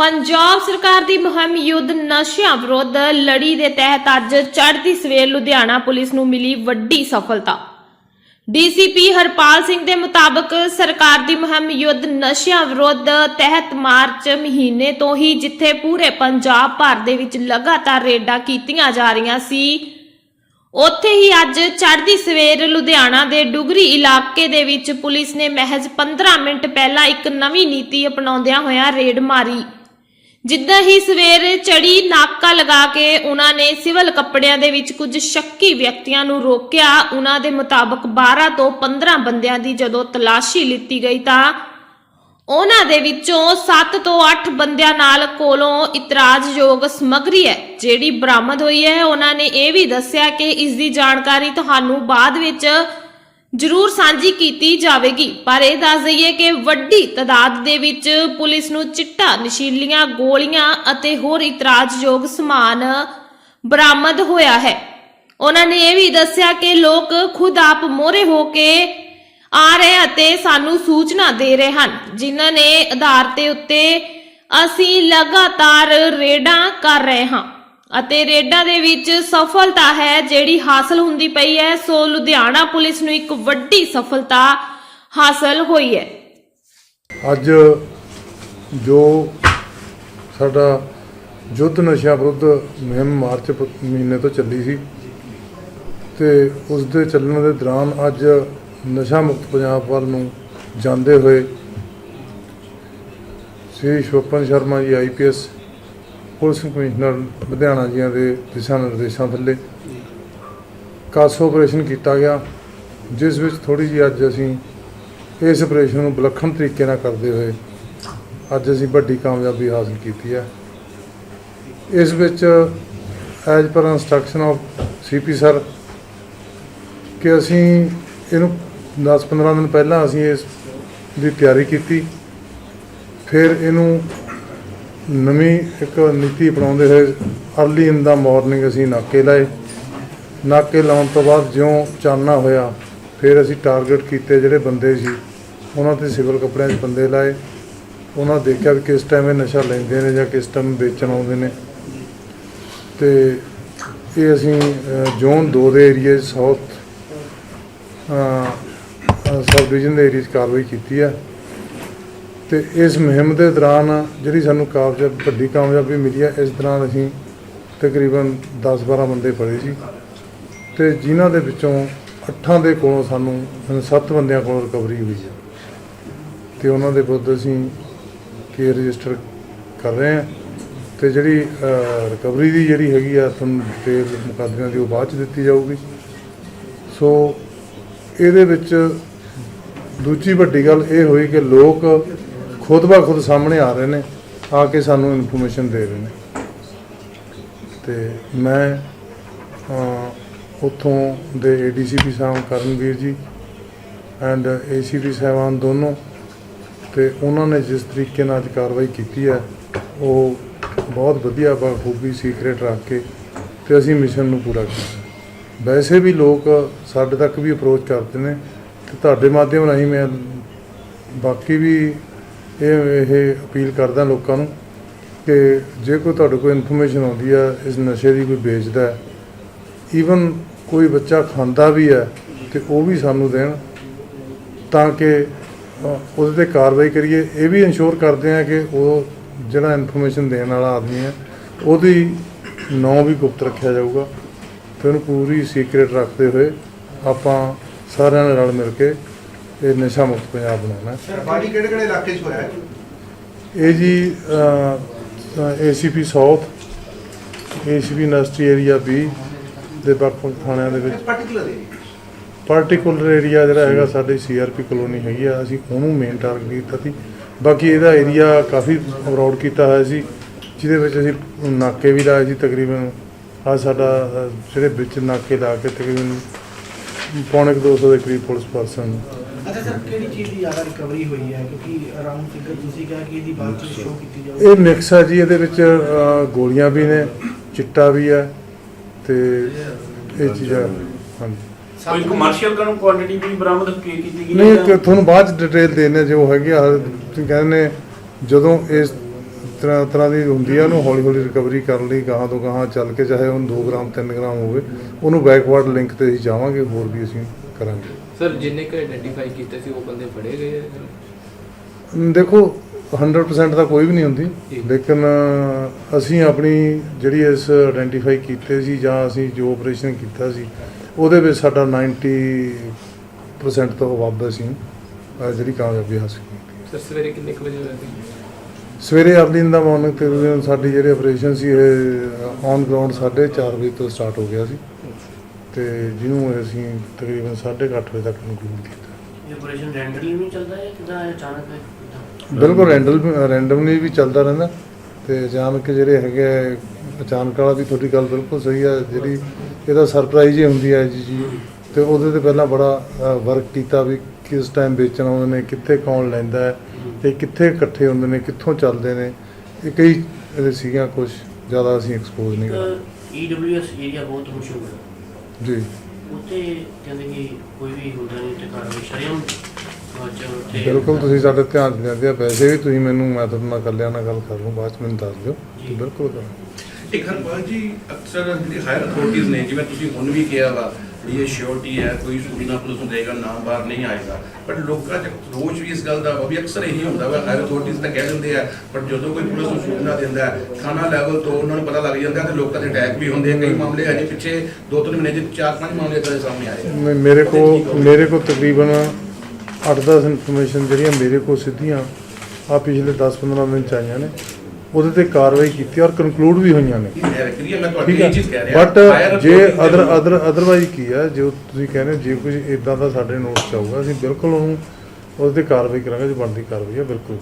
ਪੰਜਾਬ ਸਰਕਾਰ ਦੀ ਮੁਹਿੰਮ ਯੁੱਧ ਨਸ਼ਿਆਂ ਵਿਰੁੱਧ ਲੜੀ ਦੇ ਤਹਿਤ ਅੱਜ ਚੜ੍ਹਦੀ ਸਵੇਰ ਲੁਧਿਆਣਾ ਪੁਲਿਸ ਨੂੰ ਮਿਲੀ ਵੱਡੀ ਸਫਲਤਾ। ਡੀਸੀਪੀ ਹਰਪਾਲ ਸਿੰਘ ਦੇ ਮੁਤਾਬਕ ਸਰਕਾਰ ਦੀ ਮੁਹਿੰਮ ਯੁੱਧ ਨਸ਼ਿਆਂ ਵਿਰੁੱਧ ਤਹਿਤ ਮਾਰਚ ਮਹੀਨੇ ਤੋਂ ਹੀ ਜਿੱਥੇ ਪੂਰੇ ਪੰਜਾਬ ਭਰ ਦੇ ਵਿੱਚ ਲਗਾਤਾਰ ਰੇਡਾਂ ਕੀਤੀਆਂ ਜਾ ਰਹੀਆਂ ਸੀ, ਉੱਥੇ ਹੀ ਅੱਜ ਚੜ੍ਹਦੀ ਸਵੇਰ ਲੁਧਿਆਣਾ ਦੇ ਡੁਗਰੀ ਇਲਾਕੇ ਦੇ ਵਿੱਚ ਪੁਲਿਸ ਨੇ ਮਹਿਜ਼ 15 ਮਿੰਟ ਪਹਿਲਾਂ ਇੱਕ ਨਵੀਂ ਨੀਤੀ ਅਪਣਾਉਂਦਿਆਂ ਹੋਇਆਂ ਰੇਡ ਮਾਰੀ। ਜਿੱਦਾਂ ਹੀ ਸਵੇਰ ਚੜੀ ਨਾਕਾ ਲਗਾ ਕੇ ਉਹਨਾਂ ਨੇ ਸਿਵਲ ਕੱਪੜਿਆਂ ਦੇ ਵਿੱਚ ਕੁਝ ਸ਼ੱਕੀ ਵਿਅਕਤੀਆਂ ਨੂੰ ਰੋਕਿਆ, ਉਹਨਾਂ ਦੇ ਮੁਤਾਬਕ 12 ਤੋਂ 15 ਬੰਦਿਆਂ ਦੀ ਜਦੋਂ ਤਲਾਸ਼ੀ ਲਿੱਤੀ ਗਈ ਤਾਂ ਉਹਨਾਂ ਦੇ ਵਿੱਚੋਂ 7 ਤੋਂ 8 ਬੰਦਿਆਂ ਨਾਲ ਕੋਲੋਂ ਇਤਰਾਜ਼ਯੋਗ ਸਮੱਗਰੀ ਹੈ, ਜਿਹੜੀ ਬਰਾਮਦ ਹੋਈ ਹੈ। ਉਹਨਾਂ ਨੇ ਇਹ ਵੀ ਦੱਸਿਆ ਕਿ ਇਸ ਦੀ ਜਾਣਕਾਰੀ ਤੁਹਾਨੂੰ ਬਾਅਦ ਵਿੱਚ ਜ਼ਰੂਰ ਸਾਂਝੀ ਕੀਤੀ ਜਾਵੇਗੀ, ਪਰ ਇਹ ਦੱਸ ਦਈਏ ਕਿ ਵੱਡੀ ਤਦਾਦ ਦੇ ਵਿੱਚ ਪੁਲਿਸ ਨੂੰ ਚਿੱਟਾ, ਨਸ਼ੀਲੀਆਂ ਗੋਲੀਆਂ ਅਤੇ ਹੋਰ ਇਤਰਾਜ਼ਯੋਗ ਸਮਾਨ ਬਰਾਮਦ ਹੋਇਆ ਹੈ। ਉਹਨਾਂ ਨੇ ਇਹ ਵੀ ਦੱਸਿਆ ਕਿ ਲੋਕ ਖੁਦ ਆਪ ਮੋਹਰੇ ਹੋ ਕੇ ਆ ਰਹੇ ਅਤੇ ਸਾਨੂੰ ਸੂਚਨਾ ਦੇ ਰਹੇ ਹਨ, ਜਿਨ੍ਹਾਂ ਨੇ ਆਧਾਰ ਤੇ ਉੱਤੇ ਅਸੀਂ ਲਗਾਤਾਰ ਰੇਡਾਂ ਕਰ ਰਹੇ ਹਾਂ। ਅਤੇ ਰੇਡਾਂ ਦੇ ਵਿੱਚ ਸਫਲਤਾ ਹੈ ਜਿਹੜੀ ਹਾਸਲ ਹੁੰਦੀ ਪਈ ਹੈ। ਸੋ ਲੁਧਿਆਣਾ ਪੁਲਿਸ ਨੂੰ ਇੱਕ ਵੱਡੀ ਸਫਲਤਾ ਹਾਸਲ ਹੋਈ ਹੈ। ਅੱਜ ਜੋ ਸਾਡਾ ਯੁੱਧ ਨਸ਼ਾ ਵਿਰੁੱਧ ਮੁਹਿੰਮ ਮਾਰਚ ਮਹੀਨੇ ਤੋਂ ਚੱਲੀ ਸੀ ਤੇ ਉਸ ਦੇ ਚੱਲਣ ਦੇ ਦੌਰਾਨ ਅੱਜ ਨਸ਼ਾ ਮੁਕਤ ਪੰਜਾਬ ਵੱਲ ਨੂੰ ਜਾਂਦੇ ਹੋਏ ਸ੍ਰੀ ਸ਼ੋਪਨ Sharma ji IPS police commissioner Ludhiana ਜੀਆਂ ਦੇ ਦਿਸ਼ਾ ਨਿਰਦੇਸ਼ਾਂ ਥੱਲੇ ਕਾਸ ਆਪਰੇਸ਼ਨ ਕੀਤਾ ਗਿਆ, ਜਿਸ ਵਿੱਚ ਥੋੜੀ ਜਿਹੀ ਅੱਜ ਅਸੀਂ ਇਸ ਆਪਰੇਸ਼ਨ ਨੂੰ ਵਿਲੱਖਣ ਤਰੀਕੇ ਨਾਲ ਕਰਦੇ ਹੋਏ ਅੱਜ ਅਸੀਂ ਵੱਡੀ ਕਾਮਯਾਬੀ ਹਾਸਲ ਕੀਤੀ ਹੈ। ਇਸ ਵਿੱਚ as per instruction of CP sir ਕਿ ਅਸੀਂ ਇਹਨੂੰ 10-15 ਦਿਨ ਪਹਿਲਾਂ ਅਸੀਂ ਇਸ ਦੀ ਤਿਆਰੀ ਕੀਤੀ, ਫਿਰ ਇਹਨੂੰ ਨਵੀਂ ਇੱਕ ਨੀਤੀ ਅਪਣਾਉਂਦੇ ਹੋਏ ਅਰਲੀ ਇਨ ਦਾ ਮਾਰਨਿੰਗ ਅਸੀਂ ਨਾਕੇ ਲਾਏ। ਨਾਕੇ ਲਾਉਣ ਤੋਂ ਬਾਅਦ ਜਿਉਂ ਚਾਨਣਾ ਹੋਇਆ, ਫਿਰ ਅਸੀਂ ਟਾਰਗੇਟ ਕੀਤੇ ਜਿਹੜੇ ਬੰਦੇ ਸੀ। ਉਹਨਾਂ ਤੇ ਸਿਵਲ ਕੱਪੜਿਆਂ 'ਚ ਬੰਦੇ ਲਾਏ। ਉਹਨਾਂ ਦੇਖਿਆ ਵੀ ਕਿਸ ਟਾਈਮ ਇਹ ਨਸ਼ਾ ਲੈਂਦੇ ਨੇ ਜਾਂ ਕਿਸ ਟਾਈਮ ਵੇਚਣ ਆਉਂਦੇ ਨੇ। ਤੇ ਇਹ ਅਸੀਂ ਜ਼ੋਨ 2 ਦੇ ਏਰੀਏ ਸਾਊਥ ਸਬ ਡਿਵੀਜ਼ਨ ਦੇ ਏਰੀਏ 'ਚ ਕਾਰਵਾਈ ਕੀਤੀ ਹੈ ਤੇ ਇਸ ਮੁਹਿੰਮ ਦੇ ਦੌਰਾਨ ਜਿਹੜੀ ਸਾਨੂੰ ਕਾਮਯਾਬ, ਵੱਡੀ ਕਾਮਯਾਬੀ ਮਿਲੀ ਹੈ, ਇਸ ਦੌਰਾਨ ਅਸੀਂ ਤਕਰੀਬਨ 10-12 ਬੰਦੇ ਫੜੇ ਸੀ। ਤੇ ਜਿਨ੍ਹਾਂ ਦੇ ਵਿੱਚੋਂ ਅੱਠਾਂ ਦੇ ਕੋਲੋਂ ਸਾਨੂੰ ਸੱਤ ਬੰਦਿਆਂ ਕੋਲੋਂ ਰਿਕਵਰੀ ਹੋਈ ਹੈ। ਤੇ ਉਹਨਾਂ ਦੇ ਵਿਰੁੱਧ ਅਸੀਂ ਕੇਸ ਰਜਿਸਟਰ ਕਰ ਰਹੇ ਹਾਂ। ਤੇ ਜਿਹੜੀ ਰਿਕਵਰੀ ਦੀ ਜਿਹੜੀ ਹੈਗੀ ਆ, ਤੁਹਾਨੂੰ ਡਿਟੇਲ ਮੁਕੱਦਮਿਆਂ ਦੀ ਉਹ ਬਾਅਦ ਚ ਦਿੱਤੀ ਜਾਊਗੀ। ਸੋ ਇਹਦੇ ਵਿੱਚ ਦੂਜੀ ਵੱਡੀ ਗੱਲ ਇਹ ਹੋਈ ਕਿ ਲੋਕ ਖੁਦ ਬਾ ਖੁਦ ਸਾਹਮਣੇ ਆ ਰਹੇ ਨੇ, ਆ ਕੇ ਸਾਨੂੰ ਇਨਫੋਰਮੇਸ਼ਨ ਦੇ ਰਹੇ ਨੇ। ਤੇ ਮੈਂ ਉੱਥੋਂ ਦੇ ਏਡੀਸੀਪੀ ਸਾਹਿਬ, ਕਰਨਵੀਰ ਜੀ ਐਂਡ ਏਸੀਪੀ ਸਾਹਿਬਾਨ ਦੋਨੋਂ ਤੇ ਉਹਨਾਂ ਨੇ ਜਿਸ ਤਰੀਕੇ ਨਾਲ ਅੱਜ ਕਾਰਵਾਈ ਕੀਤੀ ਹੈ, ਉਹ ਬਹੁਤ ਵਧੀਆ ਬਾਖੂਬੀ ਸੀਕ੍ਰੇਟ ਰੱਖ ਕੇ ਤੇ ਅਸੀਂ ਮਿਸ਼ਨ ਨੂੰ ਪੂਰਾ ਕੀਤਾ। ਵੈਸੇ ਵੀ ਲੋਕ ਸਾਡੇ ਤੱਕ ਵੀ ਅਪਰੋਚ ਕਰਦੇ ਨੇ ਤੇ ਤੁਹਾਡੇ ਮਾਧਿਅਮ ਰਾਹੀਂ ਮੈਂ ਬਾਕੀ ਵੀ ਇਹ ਇਹ ਅਪੀਲ ਕਰਦਾ ਲੋਕਾਂ ਨੂੰ ਕਿ ਜੇ ਕੋਈ ਤੁਹਾਡੇ ਕੋਲ ਇਨਫੋਰਮੇਸ਼ਨ ਆਉਂਦੀ ਹੈ ਇਸ ਨਸ਼ੇ ਦੀ ਕੋਈ ਵੇਚਦਾ ਹੈ ਈਵਨ ਕੋਈ ਬੱਚਾ ਖਾਂਦਾ ਵੀ ਹੈ ਤੇ ਉਹ ਵੀ ਸਾਨੂੰ ਦੇਣ, ਤਾਂ ਕਿ ਉਹਦੇ ਤੇ ਕਾਰਵਾਈ ਕਰੀਏ। ਇਹ ਵੀ ਇਨਸ਼ੋਰ ਕਰਦੇ ਆ ਕਿ ਉਹ ਜਿਹੜਾ ਇਨਫੋਰਮੇਸ਼ਨ ਦੇਣ ਵਾਲਾ ਆਦਮੀ ਹੈ, ਉਹਦੀ ਨਾਂ ਵੀ ਗੁਪਤ ਰੱਖਿਆ ਜਾਊਗਾ ਤੇ ਉਹਨੂੰ ਪੂਰੀ ਸੀਕ੍ਰੇਟ ਰੱਖਦੇ ਹੋਏ ਆਪਾਂ ਸਾਰਿਆਂ ਨੇ ਰਲ ਮਿਲ ਕੇ ਇਹ ਨਸ਼ਾ ਮੁਕਤ ਪੰਜਾਬ ਬਣਾਉਣਾ ਹੈ। ਸਰਕਾਰੀ ਕਿਹੜੇ ਕਿਹੜੇ ਇਲਾਕੇ 'ਚ ਹੋਇਆ ਹੈ? ਇਹ ਜੀ ACP south ACP industry area B ਦੇ ਵੱਖ-ਵੱਖ ਥਾਣਿਆਂ ਦੇ ਵਿੱਚ। ਪਾਰਟਿਕੂਲਰ ਪਾਰਟਿਕੂਲਰ ਏਰੀਆ ਜਿਹੜਾ ਹੈਗਾ ਸਾਡੀ ਸੀਆਰਪੀ ਕਲੋਨੀ ਹੈਗੀ ਆ ਅਸੀਂ ਉਹਨੂੰ ਮੇਨ ਟਾਰਗੇਟ ਕੀਤਾ ਸੀ। ਬਾਕੀ ਇਹਦਾ ਏਰੀਆ ਕਾਫੀ ਅਬਰੋਡ ਕੀਤਾ ਹੋਇਆ ਸੀ ਜਿਹਦੇ ਵਿੱਚ ਅਸੀਂ ਨਾਕੇ ਵੀ ਲਾਏ ਸੀ ਤਕਰੀਬਨ। ਆ ਸਾਡਾ ਜਿਹੜੇ ਵਿੱਚ ਨਾਕੇ ਲਾ ਕੇ ਤਕਰੀਬਨ ਪੌਣੇ ਕੁ 200 ਦੇ ਕਰੀਬ ਪੁਲਿਸ ਪਰਸਨ ਅੱਛਾ ਸਰ ਕਿਹੜੀ ਚੀਜ਼ ਦੀ ਜ਼ਿਆਦਾ ਰਿਕਵਰੀ ਹੋਈ ਹੈ? ਕਿਉਂਕਿ ਅਰਾਊਂਡ ਫਿਗਰ ਤੁਸੀਂ ਕਿਹਾ ਕਿ ਇਹਦੀ ਬਾਅਦ ਚ ਸ਼ੋ ਕੀਤੀ ਜਾਊਗੀ। ਇਹ ਮਿਕਸ ਹੈ ਜੀ ਇਹਦੇ ਵਿੱਚ ਅ, ਗੋਲੀਆਂ ਵੀ ਨੇ ਚਿੱਟਾ ਵੀ ਹੈ ਤੇ ਇਹ ਚੀਜ਼ਾਂ ਹਾਂਜੀ। ਕੋਈ ਕਮਰਸ਼ੀਅਲ ਕਰਨ ਕੁਆਂਟੀਟੀ ਵੀ ਬਰਾਮਦ ਕੀ ਕੀਤੀ ਗਈ ਨਹੀਂ ਹੈ ਕਿ ਤੁਹਾਨੂੰ ਬਾਅਦ ਚ ਡਿਟੇਲ ਦੇਣੇ ਜੋ ਹੈਗੀ ਆ ਤੁਸੀਂ ਕਹਿੰਦੇ ਨੇ ਜਦੋਂ ਇਸ ਤਰ੍ਹਾਂ ਤਰ੍ਹਾਂ ਦੀ ਹੁੰਦੀ ਆ ਉਹਨੂੰ ਹੌਲੀ ਹੌਲੀ ਰਿਕਵਰੀ ਕਰਨ ਲਈ ਗਾਹਾਂ ਤੋਂ ਗਾਹਾਂ ਚੱਲ ਕੇ ਚਾਹੇ ਉਹਨੂੰ 2 ਗ੍ਰਾਮ 3 ਗ੍ਰਾਮ ਹੋਵੇ ਉਹਨੂੰ ਬੈਕਵਰਡ ਲਿੰਕ ਤੇ ਅਸੀਂ ਜਾਵਾਂਗੇ ਹੋਰ ਵੀ ਅਸੀਂ ਕਰਾਂਗੇ। ਸਰ ਜਿੰਨੇ ਕੁ ਆਇਡੈਂਟੀਫਾਈ ਕੀਤੇ ਸੀ ਉਹ ਬੰਦੇ ਫੜੇ ਗਏ ਆ? ਅਮ ਦੇਖੋ 100% ਤਾਂ ਕੋਈ ਵੀ ਨਹੀਂ ਹੁੰਦੀ। ਲੇਕਿਨ ਅਸੀਂ ਆਪਣੀ ਜਿਹੜੀ ਇਸ ਆਇਡੈਂਟੀਫਾਈ ਕੀਤੇ ਸੀ ਜਾਂ ਅਸੀਂ ਜੋ ਆਪਰੇਸ਼ਨ ਕੀਤਾ ਸੀ ਉਹਦੇ ਵਿੱਚ ਸਾਡਾ 90% ਤੋਂ ਵੱਧ ਅਹ, ਜਿਹੜੀ ਕਾਮਯਾਬੀ ਹਾਸਲ ਕੀਤੀ ਸਰ ਸਵੇਰੇ ਕਿੰਨੇ ਕੁ ਵਜੇ ਹੋਇਆ ਸੀ ਸਵੇਰੇ ਅਰਲੀ ਇਨ ਦਾ ਮਾਰਨਿੰਗ ਤੇ ਸਾਡੀ ਜਿਹੜੀ ਆਪਰੇਸ਼ਨ ਸੀ ਇਹ ਔਨ ਗਰਾਊਂਡ 4:30 ਵਜੇ ਤੋਂ ਸਟਾਰਟ ਹੋ ਗਿਆ ਸੀ ਤੇ ਜਿਹਨੂੰ ਅਸੀਂ ਤਕਰੀਬਨ 8:30 ਵਜੇ ਤੱਕ ਕੰਕਲੂਡ ਕੀਤਾ। ਇਹ ਆਪਰੇਸ਼ਨ ਰੈਂਡਮਲੀ ਨਹੀਂ ਚੱਲਦਾ ਹੈ ਕਿਦਾਂ ਅਚਾਨਕ? ਬਿਲਕੁਲ ਰੈਂਡਲ ਰੈਂਡਮਲੀ ਵੀ ਚੱਲਦਾ ਰਹਿੰਦਾ। ਤੇ ਅਚਾਨਕ ਜਿਹੜੇ ਹੈਗੇ ਅਚਾਨਕ ਵਾਲਾ ਵੀ ਤੁਹਾਡੀ ਗੱਲ ਬਿਲਕੁਲ ਸਹੀ ਹੈ ਜਿਹੜੀ ਇਹਦਾ ਸਰਪ੍ਰਾਈਜ਼ ਹੀ ਹੁੰਦੀ ਹੈ ਜੀ ਜੀ। ਤੇ ਉਹਦੇ ਤੇ ਪਹਿਲਾਂ ਬੜਾ ਵਰਕ ਕੀਤਾ ਵੀ ਕਿਸ ਟਾਈਮ ਵੇਚਣ ਆਉਂਦੇ ਨੇ ਕਿੱਥੇ ਕੌਣ ਲੈਂਦਾ ਹੈ ਤੇ ਕਿੱਥੇ ਇਕੱਠੇ ਹੁੰਦੇ ਨੇ ਕਿੱਥੋਂ ਚੱਲਦੇ ਨੇ ਇਹ ਕਈ ਸੀਗੀਆਂ ਕੁਝ ਜ਼ਿਆਦਾ ਅਸੀਂ ਐਕਸਪੋਜ਼ ਨਹੀਂ ਇੱਕ ਈਡਬਲਯੂਐਸ ਏਰੀਆ ਬਹੁਤ ਮਸ਼ਹੂਰ ਹੈ। ਜੀ। ਉੱਥੇ ਕਹਿੰਦੇ ਕਿ ਕੋਈ ਵੀ ਹੁੰਦਾ ਨਹੀਂ ਤੇ ਕਾਰਵਾਈ ਸ਼ਰਮ ਬਿਲਕੁਲ ਤੁਸੀਂ ਸਾਡੇ ਧਿਆਨ 'ਚ ਲਿਆਂਦੇ ਆ ਵੈਸੇ ਵੀ ਤੁਸੀਂ ਮੈਨੂੰ ਮੈਂ ਤੁਹਾਡੇ ਨਾਲ ਕੱਲਿਆਂ ਨਾਲ ਗੱਲ ਕਰ ਲੂੰ ਬਾਅਦ 'ਚ ਮੈਨੂੰ ਦੱਸ ਦਿਓ। ਬਿਲਕੁਲ। ਕਰਾਂਗੇ ਇੱਕ ਹਰਪਾਲ ਜੀ ਅਕਸਰ ਜਿਹੜੀ ਹਾਇਰ ਅਥਾਰਟੀਆਂ ਨੇ ਜਿਵੇਂ ਤੁਸੀਂ ਹੁਣ ਵੀ ਕਿਹਾ ਵੀ ਇਹ ਸ਼ੋਰਟੀ ਹੈ ਕੋਈ ਸੂਚਨਾ ਪੁਲਿਸ ਨੂੰ ਦੇਗਾ ਨਾਮ ਬਾਹਰ ਨਹੀਂ ਆਏਗਾ। ਬਟ ਲੋਕਾਂ 'ਚ ਰੋਜ਼ ਵੀ ਇਸ ਗੱਲ ਦਾ ਵਾ ਅਕਸਰ ਇਹੀ ਹੁੰਦਾ ਵਾ ਹਾਇਰ ਅਥਾਰਟੀਆਂ ਤਾਂ ਕਹਿ ਦਿੰਦੇ ਆ ਪਰ ਜਦੋਂ ਕੋਈ ਪੁਲਿਸ ਨੂੰ ਸੂਚਨਾ ਦਿੰਦਾ ਥਾਣਾ ਲੈਵਲ ਤੋਂ ਉਹਨਾਂ ਨੂੰ ਪਤਾ ਲੱਗ ਜਾਂਦਾ ਤੇ ਲੋਕਾਂ ਦੇ ਅਟੈਕ ਵੀ ਹੁੰਦੇ ਆ। ਕਈ ਮਾਮਲੇ ਅਜੇ ਪਿੱਛੇ ਦੋ ਤਿੰਨ ਮਹੀਨੇ 'ਚ ਚਾਰ ਪੰਜ ਮਾਮਲੇ ਤਾਂ ਸਾਹਮਣੇ ਆਏ ਮੇਰੇ ਕੋ ਮੇਰੇ ਕੋ ਤਕਰੀਬਨ 8-10 ਇਨਫੋਰਮੇਸ਼ਨ ਜਿਹੜੀਆਂ ਮੇਰੇ ਕੋ ਸਿੱਧੀਆਂ ਆ ਪਿਛਲੇ 10-15 ਦਿਨ ਚ ਆਈਆਂ ਨੇ। ਉਹਦੇ ਤੇ ਕਾਰਵਾਈ ਕੀਤੀ ਔਰ ਕਨਕਲੂਡ ਵੀ ਹੋਈਆਂ ਨੇ। ਠੀਕ ਹੈ। ਰਿਹਾ। ਬਟ ਜੇ ਅਦਰ ਅਦਰ ਅਦਰਵਾਈਜ਼ ਕੀ ਹੈ? ਜੋ ਤੁਸੀਂ ਕਹਿੰਦੇ ਹੋ, ਜੇ ਕੁਝ ਇਦਾਂ ਦਾ ਸਾਡੇ ਨੋਟ ਚ ਆਊਗਾ ਅਸੀਂ ਬਿਲਕੁਲ ਉਹਨੂੰ ਉਹਦੇ ਤੇ ਕਾਰਵਾਈ ਕਰਾਂਗੇ ਜੋ ਬਣਦੀ ਕਾਰਵਾਈ ਹੈ ਬਿਲਕੁਲ।